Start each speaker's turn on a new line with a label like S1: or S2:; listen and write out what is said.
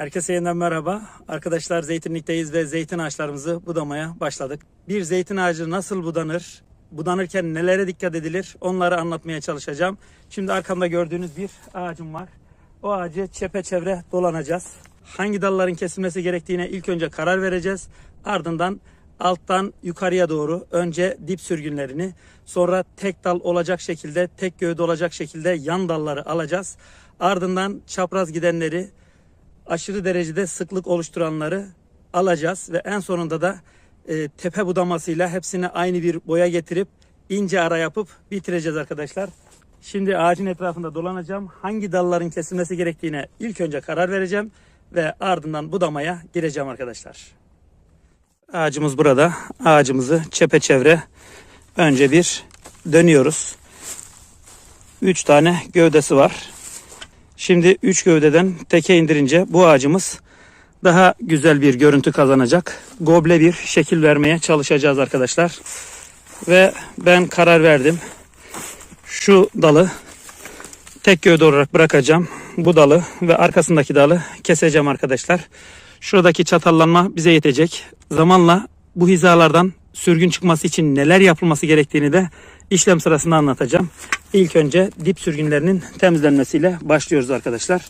S1: Herkese yeniden merhaba. Arkadaşlar zeytinlikteyiz ve zeytin ağaçlarımızı budamaya başladık. Bir zeytin ağacı nasıl budanır? Budanırken nelere dikkat edilir? Onları anlatmaya çalışacağım. Şimdi arkamda gördüğünüz bir ağacım var. O ağacı çepeçevre dolanacağız. Hangi dalların kesilmesi gerektiğine ilk önce karar vereceğiz. Ardından alttan yukarıya doğru önce dip sürgünlerini sonra tek dal olacak şekilde tek gövde olacak şekilde yan dalları alacağız. Ardından çapraz gidenleri aşırı derecede sıklık oluşturanları alacağız ve en sonunda da e, tepe budamasıyla hepsini aynı bir boya getirip ince ara yapıp bitireceğiz arkadaşlar. Şimdi ağacın etrafında dolanacağım. Hangi dalların kesilmesi gerektiğine ilk önce karar vereceğim ve ardından budamaya gireceğim arkadaşlar. Ağacımız burada. Ağacımızı çepeçevre önce bir dönüyoruz. 3 tane gövdesi var. Şimdi 3 gövdeden teke indirince bu ağacımız daha güzel bir görüntü kazanacak. Goble bir şekil vermeye çalışacağız arkadaşlar. Ve ben karar verdim. Şu dalı tek gövde olarak bırakacağım. Bu dalı ve arkasındaki dalı keseceğim arkadaşlar. Şuradaki çatallanma bize yetecek. Zamanla bu hizalardan sürgün çıkması için neler yapılması gerektiğini de işlem sırasında anlatacağım. İlk önce dip sürgünlerinin temizlenmesiyle başlıyoruz arkadaşlar.